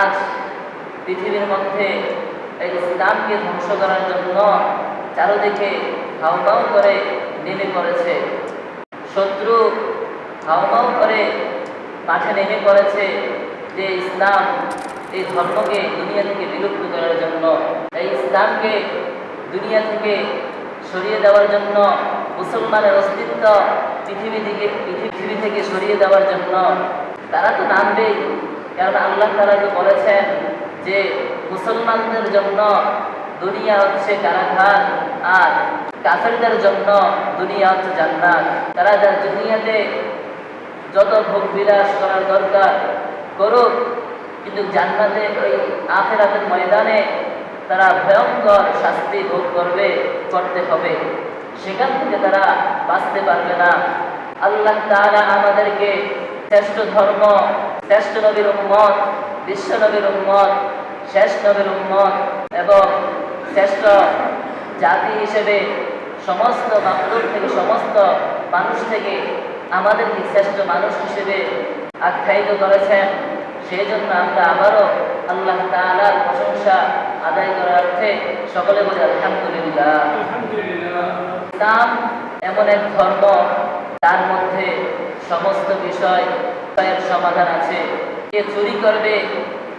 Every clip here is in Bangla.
আজ পৃথিবীর মধ্যে এই ইসলামকে ধ্বংস করার জন্য চারদিকে হাউমাউ করে নেমে পড়েছে। শত্রু হাউমাউ করে মাঠে নেমে পড়েছে যে ইসলাম এই ধর্মকে দুনিয়া থেকে বিলুপ্ত করার জন্য, এই ইসলামকে দুনিয়া থেকে সরিয়ে দেওয়ার জন্য, মুসলমানের অস্তিত্ব পৃথিবী থেকে পৃথিবী থেকে সরিয়ে দেওয়ার জন্য তারা তো নামবেই। কারণ আল্লাহ তারা তো বলেছেন যে মুসলমানদের জন্য দুনিয়া হচ্ছে কারাগার আর কাফেরদের জন্য দুনিয়া হচ্ছে জান্নাত। তারা যা দুনিয়াতে যত ভোগ বিলাস করার দরকার করুক, কিন্তু জান্নাতে ওই আখেরাতের ময়দানে তারা ভয়ঙ্কর শাস্তি ভোগ করবে, করতে হবে। সেখান থেকে তারা বাঁচতে পারবে না। আল্লাহ তারা আমাদেরকে শ্রেষ্ঠ ধর্ম শ্রেষ্ঠ নবীর উম্মত, বিশ্ব নবীর উম্মত শেষ নবীর উম্মত এবং শ্রেষ্ঠ জাতি হিসেবে সমস্ত মাকলুক থেকে, সমস্ত মানুষ থেকে আমাদেরকে শ্রেষ্ঠ মানুষ হিসেবে আখ্যায়িত করেছেন। সেই জন্য আমরা আবারও আল্লাহ তাআলার প্রশংসা আদায় করার অর্থে সকলে বলি, আলহামদুলিল্লাহ। ইসলাম এমন এক ধর্ম তার মধ্যে সমস্ত বিষয় বিষয়ের সমাধান আছে। কে চুরি করবে,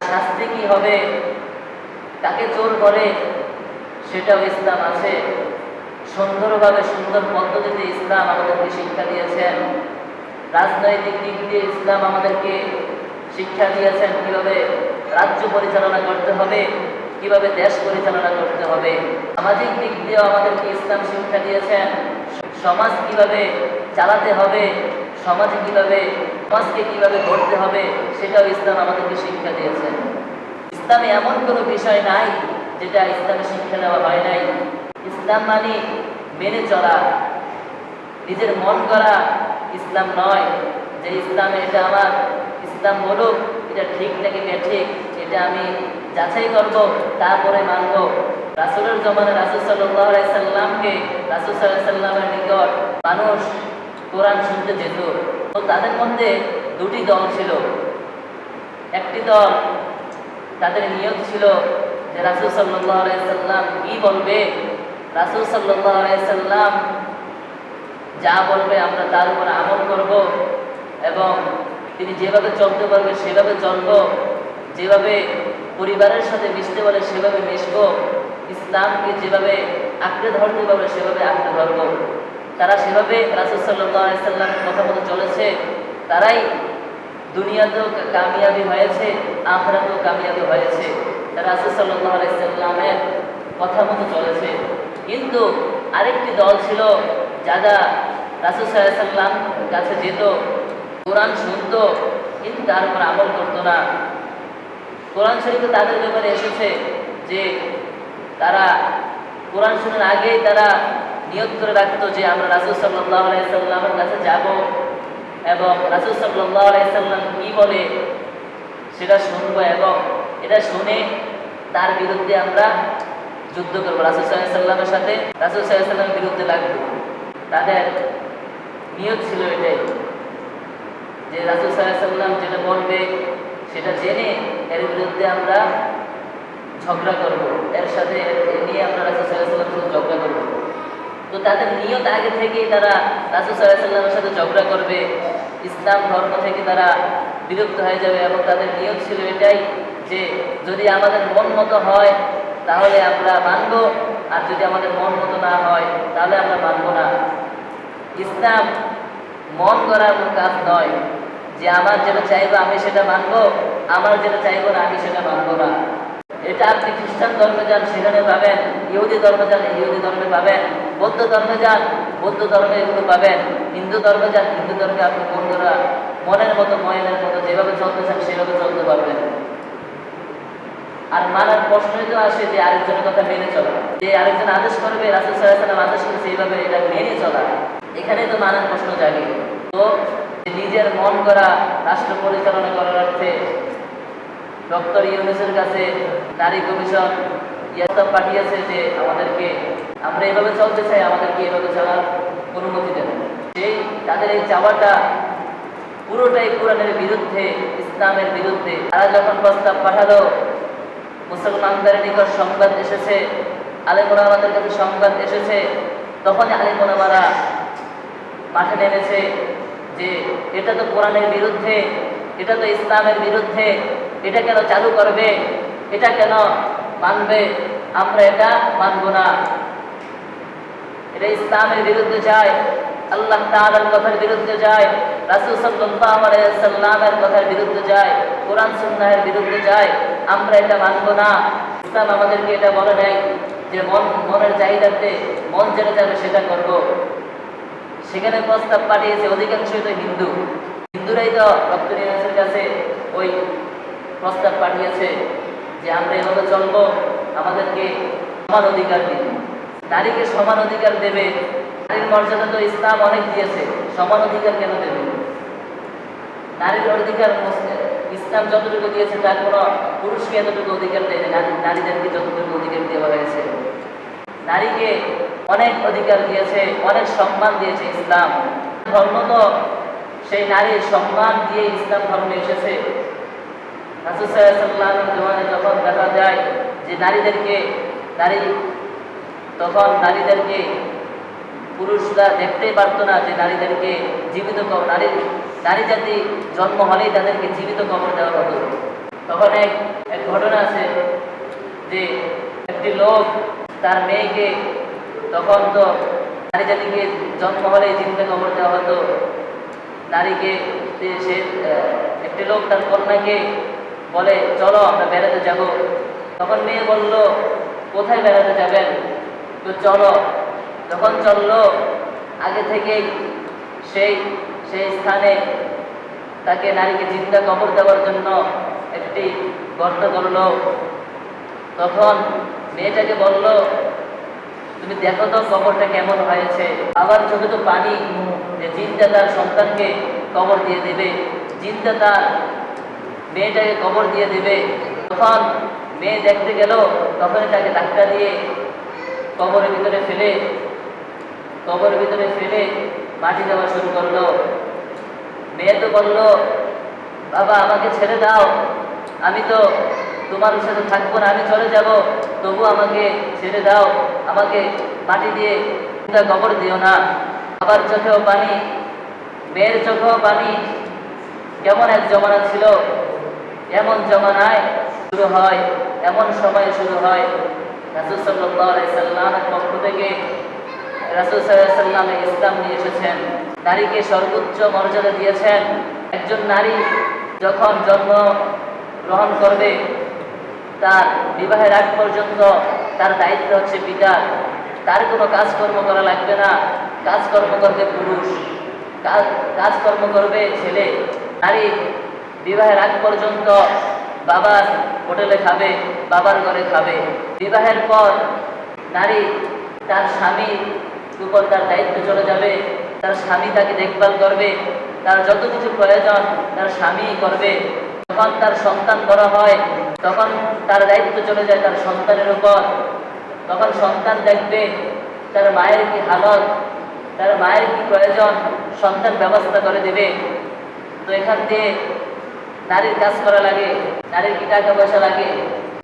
শাস্তি কি হবে তাকে চোর করে সেটাও ইসলাম আছে। সুন্দরভাবে, সুন্দর পদ্ধতিতে ইসলাম আমাদেরকে শিক্ষা দিয়েছেন। রাজনৈতিক দিক দিয়ে ইসলাম আমাদেরকে শিক্ষা দিয়েছেন কীভাবে রাজ্য পরিচালনা করতে হবে, কীভাবে দেশ পরিচালনা করতে হবে। সামাজিক দিক দিয়েও আমাদেরকে ইসলাম শিক্ষা দিয়েছেন। সমাজ কীভাবে চালাতে হবে, সমাজ কীভাবে সমাজকে কীভাবে গড়তে হবে, সেটাও ইসলাম আমাদেরকে শিক্ষা দিয়েছে। ইসলামে এমন কোনো বিষয় নাই যেটা ইসলামে শিক্ষা দেওয়া হয় নাই। ইসলাম মানে মেনে চলা, নিজের মন করা ইসলাম নয়। যে ইসলামে এটা আমার, ইসলাম বলুক, এটা ঠিক নাকি ঠিক এটা আমি যাচাই করব, তারপরে মানব। রাসুলের জমানে রাসুল সাল্লাহ সাল্লামকে, রাসুল সাল্লাহ সাল্লামের নিকট মানুষ কোরআন শুনতে যেত। তাদের মধ্যে দুটি দল ছিল। একটি দল তাদের নিয়ত ছিল যে রাসুল সাল্লাহ সাল্লাম কি বলবে? রাসুল সাল্লাহ সাল্লাম যা বলবে আমরা তার উপর আমল করব এবং তিনি যেভাবে চলতে পারবে সেভাবে চলব, যেভাবে পরিবারের সাথে মিশতে বলে সেভাবে মিশব, ইসলামকে যেভাবে আঁকড়ে ধরতে পারবে সেভাবে আঁকড়ে ধরব। তারা সেভাবে রাসুল সাল্লামের কথা মতো চলেছে, তারাই দুনিয়াতেও কামিয়াবি হয়েছে, আখরাতেও কামিয়াবি হয়েছে। তারা রাসুল সাল্লাহ সাল্লামের কথা মতো চলেছে। কিন্তু আরেকটি দল ছিল যারা রাসুল সাল্লাম কাছে যেত, কোরআন শুনত, কিন্তু তার উপর আমল করতো না। কোরআন শরীফে তাদের ব্যাপারে এসেছে যে তারা, কোরআন শোনার আগেই তারা নিয়োগ করে রাখতো যে আমরা রাসুল সাল্লাহ আলাইসাল্লামের কাছে যাব এবং রাসুল সাল্লাহ আলাইসাল্লাম কী বলে সেটা শুনব এবং এটা শুনে তার বিরুদ্ধে আমরা যুদ্ধ করব। রাসুল সাল্লামের সাথে রাসুল সাল্লামের বিরুদ্ধে লাগবো। তাদের নিয়োগ ছিল এটাই যে রাসুল সাল্লাম যেটা বলবে সেটা জেনে এর বিরুদ্ধে আমরা ঝগড়া করব। এর সাথে নিয়ে আমরা রাসুল সাল্লামের সাথে ঝগড়া করব। তো তাদের নিয়ত আগে থেকেই তারা রাসুল সাল্লামের সাথে ঝগড়া করবে, ইসলাম ধর্ম থেকে তারা বিরক্ত হয়ে যাবে এবং তাদের নিয়ত ছিল এটাই যে যদি আমাদের মন মতো হয় তাহলে আমরা মানব, আর যদি আমাদের মন মতো না হয় তাহলে আমরা মানব না। ইসলাম মন করার কাজ নয় যে আমার যেটা চাইব আমি সেটা মানব, আমার যেটা চাইব না আমি সেটা মানব না। এটা আপনি খ্রিস্টান ধর্মে যান, সেখানে পাবেন। ইহুদি ধর্মে যান, ইহুদি ধর্মে পাবেন। বৌদ্ধ ধর্মে যান, বৌদ্ধ ধর্মে এগুলো পাবেন। হিন্দু ধর্মে যান, হিন্দু ধর্মে আপনি বন্ধুরা মনের মতো, ময়নের মতো, যেভাবে চলতে চান, সেভাবে চলতে পারবেন। আর মানার প্রশ্নই তো আসে যে আরেকজনের কথা মেনে চলা। যে আরেকজন আদেশ করবে, রাসুল সাল্লাম আদেশ করেছে, এইভাবে এটা মেনে চলা। এখানে তো মানার প্রশ্ন জাগে। তো নিজের মন করা, রাষ্ট্র পরিচালনা করার অর্থে ডক্টর ইউনুসের কাছে নারী কমিশন ইয়াসব পাঠিয়েছে যে আমাদেরকে, আমরা এভাবে চলতে চাই, আমাদেরকে এভাবে চলার অনুমতি দেন। সেই, তাদের এই চাওয়াটা পুরোটাই কোরআনের বিরুদ্ধে, ইসলামের বিরুদ্ধে। তারা যখন প্রস্তাব পাঠালো, মুসলমানদের নিকট সংবাদ এসেছে আলেমরা আমাদের কাছে সংবাদ এসেছে, তখনই আলেমরা মাঠে নেমেছে যে, এটা তো কোরআনের বিরুদ্ধে, এটা তো ইসলামের বিরুদ্ধে এটা কেন চালু করবে? এটা কেন মানবে? আমরা এটা মানব না। এটা ইসলামের বিরুদ্ধে যায়, আল্লাহ তাআলার কথার বিরুদ্ধে যায়, রাসূল সাল্লামের কথার বিরুদ্ধে যায়, কোরআন সুন্নাহের বিরুদ্ধে যায়। আমরা এটা মানব না। ইসলাম আমাদেরকে এটা বলে নাই যে মন, মনের চাহিদাতে মন যেটা যাবে সেটা করব। সেখানে প্রস্তাব পাঠিয়েছে অধিকাংশই তো হিন্দু। হিন্দুরাই তো ইউনুসের কাছে ওই প্রস্তাব পাঠিয়েছে যে আমরা এভাবে চলবো, আমাদেরকে সমান অধিকার দিন। নারীকে সমান অধিকার দেবে। নারীর মর্যাদা তো ইসলাম অনেক দিয়েছে, সমান অধিকার কেন দেবে? নারীর অধিকার ইসলাম যতটুকু দিয়েছে তার কোনো পুরুষকে এতটুকু অধিকার দেয়নি, নারী- নারীদেরকে যতটুকু অধিকার দেওয়া হয়েছে। নারীকে অনেক অধিকার দিয়েছে, অনেক সম্মান দিয়েছে ইসলাম। ধর্ম তো সেই নারীর সম্মান দিয়ে ইসলাম ধর্মে এসেছে। যখন দেখা যায় যে নারীদেরকে, নারী, তখন নারীদেরকে পুরুষরা দেখতেই পারতো না যে নারীদেরকে জীবিত কবর, নারী নারী জাতি জন্ম হলেই তাদেরকে জীবিত কবর দেওয়া হতো তখন এক এক ঘটনা আছে যে একটি লোক তার মেয়েকে তখন তো নারী জাতিকে জন্ম হলেই জীবিত কবর দেওয়া হতো। নারীকে সে একটি লোক তার কন্যাকে বলে, চলো আমরা বেড়াতে যাব। তখন মেয়ে বলল, কোথায় বেড়াতে যাবেন? তো চলো। যখন চলল, আগে থেকেই সেই সেই স্থানে তাকে নারীকে জিন্দা কবর দেওয়ার জন্য একটি গর্ত করল। তখন মেয়েটাকে বলল, তুমি দেখো তো কবরটা কেমন হয়েছে। আবার চোখে তো পানি, যে জিনটা তার সন্তানকে কবর দিয়ে দেবে। জিনটা তার মেয়েটাকে কবর দিয়ে দেবে। তখন মেয়ে দেখতে গেল তখন তাকে ধাক্কা দিয়ে কবরের ভিতরে ফেলে, কবরের ভিতরে ফেলে মাটি দেওয়া শুরু করল। মেয়ে তো বলল, বাবা, আমাকে ছেড়ে দাও। আমি তো তোমার সাথে থাকব না, আমি চলে যাব। তবু আমাকে ছেড়ে দাও। আমাকে মাটি দিয়ে কবর দিও না। বাবার চোখেও পানি, মেয়ের চোখেও পানি। কেমন এক জমানা ছিল। এমন জমানায় শুরু হয়, এমন সময় শুরু হয়। রাসুল সাল্লামের পক্ষ থেকে রাসুল সাল্লামে ইসলাম নিয়ে এসেছেন। নারীকে সর্বোচ্চ মর্যাদা দিয়েছেন। একজন নারী যখন জন্ম গ্রহণ করবে, তার বিবাহের আগ পর্যন্ত তার দায়িত্ব হচ্ছে পিতার। তার কোনো কাজকর্ম করা লাগবে না। কাজকর্ম করবে পুরুষ। কাজ কাজকর্ম করবে ছেলে। নারী বিবাহের আগ পর্যন্ত বাবার হোটেলে খাবে, বাবার ঘরে খাবে। বিবাহের পর নারী তার স্বামীর উপর তার দায়িত্ব চলে যাবে, তার স্বামী তাকে দেখভাল করবে, তার যত কিছু প্রয়োজন তার স্বামী করবে। যখন তার সন্তান বড় হয়, তখন তার দায়িত্ব চলে যায় তার সন্তানের উপর। তখন সন্তান দেখবে তার মায়ের কি হালত, তার মায়ের কি প্রয়োজন, সন্তান ব্যবস্থা করে দেবে। তো এখান দিয়ে নারীর কাজ করা লাগে, নারীর কি টাকা পয়সা লাগে?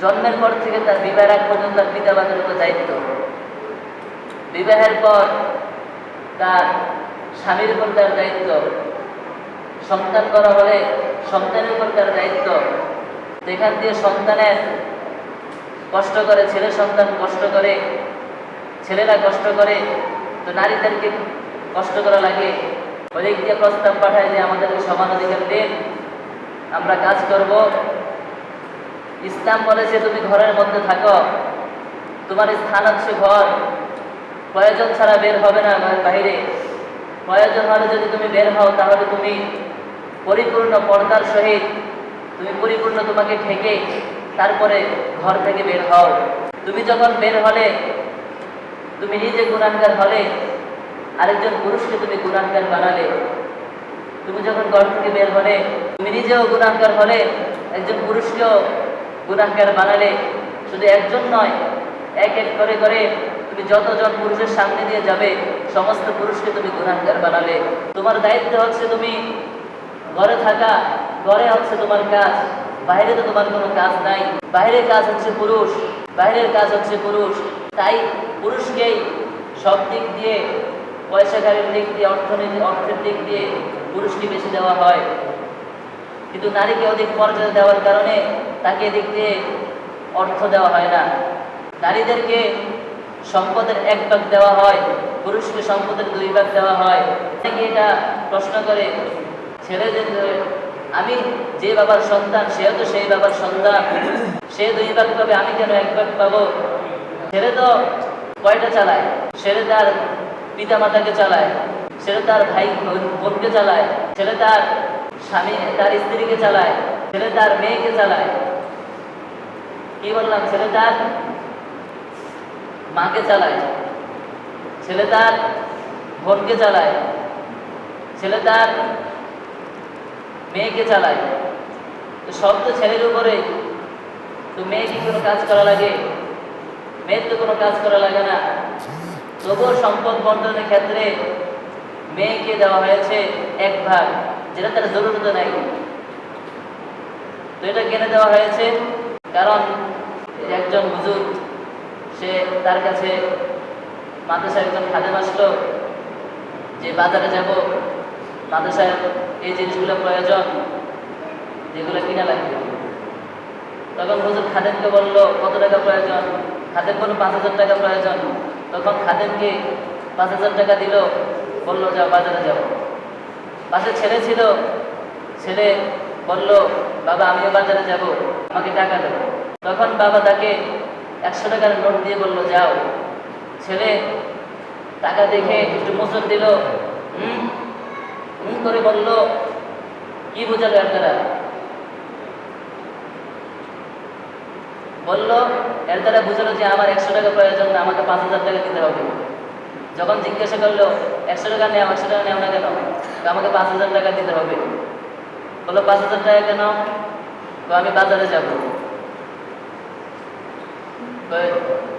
জন্মের পর থেকে তার বিবাহের আগ পর্যন্ত তার পিতা উপর দায়িত্ব। বিবাহের পর তার স্বামীর উপর তার দায়িত্ব। সন্তান করা হলে সন্তানের উপর তার দায়িত্ব। যেখান দিয়ে সন্তানের কষ্ট করে, ছেলে সন্তান কষ্ট করে, ছেলেরা কষ্ট করে, তো নারীদেরকে কষ্ট করা লাগে। ওদিক দিয়ে প্রস্তাব পাঠায় যে আমাদেরকে সমান অধিকার দেন। আমরা কাজ করব। ইসলাম বলেছে তুমি ঘরের মধ্যে থাকো। তোমার স্থান হচ্ছে ঘর। প্রয়োজন ছাড়া বের হবে না বাইরে। প্রয়োজন হলে যদি তুমি বের হও, তাহলে তুমি পরিপূর্ণ পর্দার সহিত, তুমি পরিপূর্ণ তোমাকে ঠেকে তারপরে ঘর থেকে বের হও। তুমি যখন বের হলে, তুমি নিজে গুণানগার হলে, আরেকজন পুরুষকে তুমি গুণানগার বানালে। তুমি যখন ঘর থেকে বের হলে নিজেও গুণানগার হলে, একজন পুরুষকেও গুণানগার বানালে শুধু একজন নয়, এক এক করে করে তুমি যতজন পুরুষের সামনে দিয়ে যাবে, সমস্ত পুরুষকে তুমি গুণানগার বানালে। তোমার দায়িত্ব হচ্ছে তুমি ঘরে থাকা, ঘরে হচ্ছে তোমার কাজ বাইরে তো তোমার কোনো কাজ নাই। বাইরের কাজ হচ্ছে পুরুষ বাইরের কাজ হচ্ছে পুরুষ। তাই পুরুষকেই সব দিক দিয়ে, পয়সাকারের দিক দিয়ে, অর্থনীতি, অর্থের দিক দিয়ে পুরুষকে বেশি দেওয়া হয়। কিন্তু নারীকে অধিক মর্যাদা দেওয়ার কারণে তাকে এদিক দিয়ে অর্থ দেওয়া হয় না। নারীদেরকে সম্পদের এক ভাগ দেওয়া হয়, পুরুষকে সম্পদের দুই ভাগ দেওয়া হয়। অনেকে এটা প্রশ্ন করে, ছেলেদের, আমি যে বাবার সন্তান, সেও তো সেই বাবার সন্তান, সে দুই ভাগ পাবে, আমি কেন এক ভাগ পাবো? ছেলে তো কয়টা চালায়? ছেলে তার পিতা মাতাকে চালায়, ছেলে তার ভাই, বোনকে চালায়, ছেলে তার স্বামী তার স্ত্রীকে চালায়, ছেলে তার মেয়েকে চালায়। কি বললাম? ছেলে তার মাকে চালায়, ছেলে তার বোনকে চালায়, ছেলে তার মেয়েকে চালায়। তো সব তো ছেলের উপরে। তো মেয়ে কি কোনো কাজ করা লাগে? মেয়ের তো কোনো কাজ করা লাগে না। তবুও সম্পদ বন্টনের ক্ষেত্রে মেয়েকে দেওয়া হয়েছে এক ভাগ। যেটা তার জরুরত নাই। তো এটা কেন দেওয়া হয়েছে? কারণ একজন হুজুর, সে তার কাছে মাদ্রাসায় একজন খাদেম আসলো, যে বাজারে যাব মাদ্রাসায় এই জিনিসগুলো প্রয়োজন, যেগুলো কিনা লাগবে। তখন হুজুর খাদেমকে বলল, কত টাকা প্রয়োজন? খাদেম বলল, পাঁচ হাজার টাকা প্রয়োজন। তখন খাদেমকে পাঁচ হাজার টাকা দিল, বলল, যাও বাজারে যাব পাশে ছেলে ছিল, ছেলে বলল, বাবা, আমিও বাজারে যাব, আমাকে টাকা দেবো তখন বাবা তাকে একশো টাকার নোট দিয়ে বলল, যাও। ছেলে টাকা দেখে একটু মোচন দিল, হুম? হুম করে বলল, কি বোঝালো দ্বারা বলল এর দ্বারা বুঝালো যে আমার একশো টাকা প্রয়োজন, আমাকে পাঁচ হাজার টাকা দিতে হবে। যখন জিজ্ঞাসা করল, একশো টাকা নেও, একশো টাকা নেও না কেন? আমাকে পাঁচ হাজার টাকা দিতে হবে। বলল, পাঁচ হাজার টাকা কেন? তো আমি বাজারে যাব।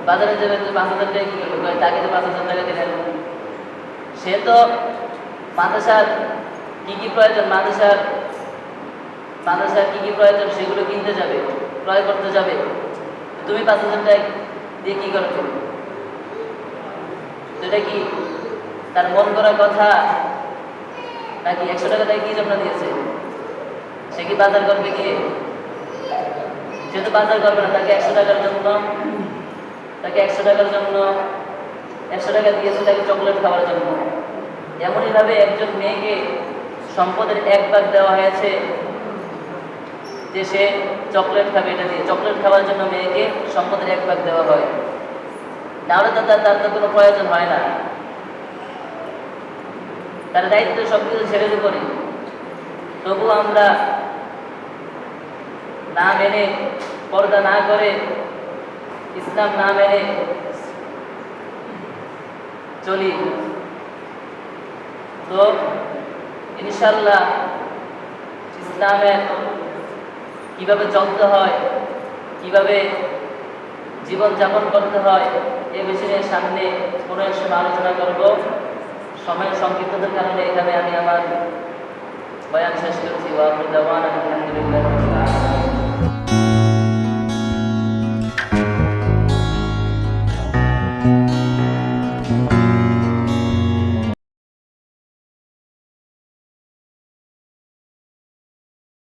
বাজারে যাবে তো পাঁচ হাজার টাকা কি করবে? তাকে তো পাঁচ হাজার টাকা দিলেন সে তো মাদ্রাসার কি কি প্রয়োজন, মাদ্রাসার মাদ্রাসার কি কি প্রয়োজন সেগুলো কিনতে যাবে, ক্রয় করতে যাবে। তুমি পাঁচ হাজার টাকা দিয়ে কি করছ এটা কি? তার মন করা কথা? নাকি একশো টাকা দিয়ে কি জন্য দিয়েছে? সে কি বাজার করবে কি সে তো বাজার করবে না, তাকে একশো টাকার জন্য। তাকে একশো টাকার জন্য। একশো টাকা দিয়েছে তাকে চকলেট খাওয়ার জন্য। এমনইভাবে একজন মেয়েকে সম্পদের এক ভাগ দেওয়া হয়েছে যে সে চকলেট খাবে, এটা দিয়ে। চকলেট খাওয়ার জন্য মেয়েকে সম্পদের এক ভাগ দেওয়া হয়। নাহলে তো তার তার তো কোনো প্রয়োজন হয় না। তার দায়িত্ব সব কিছু ছেড়ে উপরে তবু আমরা না মেনে পর্দা না করে ইসলাম না মেনে চলি। তো ইনশাল্লাহ ইসলামের কীভাবে চলতে হয়, কীভাবে জীবন যাপন করতে হয়। এ বিষয়ে সামনে কোনো এক সময় আলোচনা করব। সময়ের সংক্ষিপ্ততার কারণে এখানে আমি আমার বয়ান শেষ করছি। দাওয়ানা আলহামদুলিল্লাহ।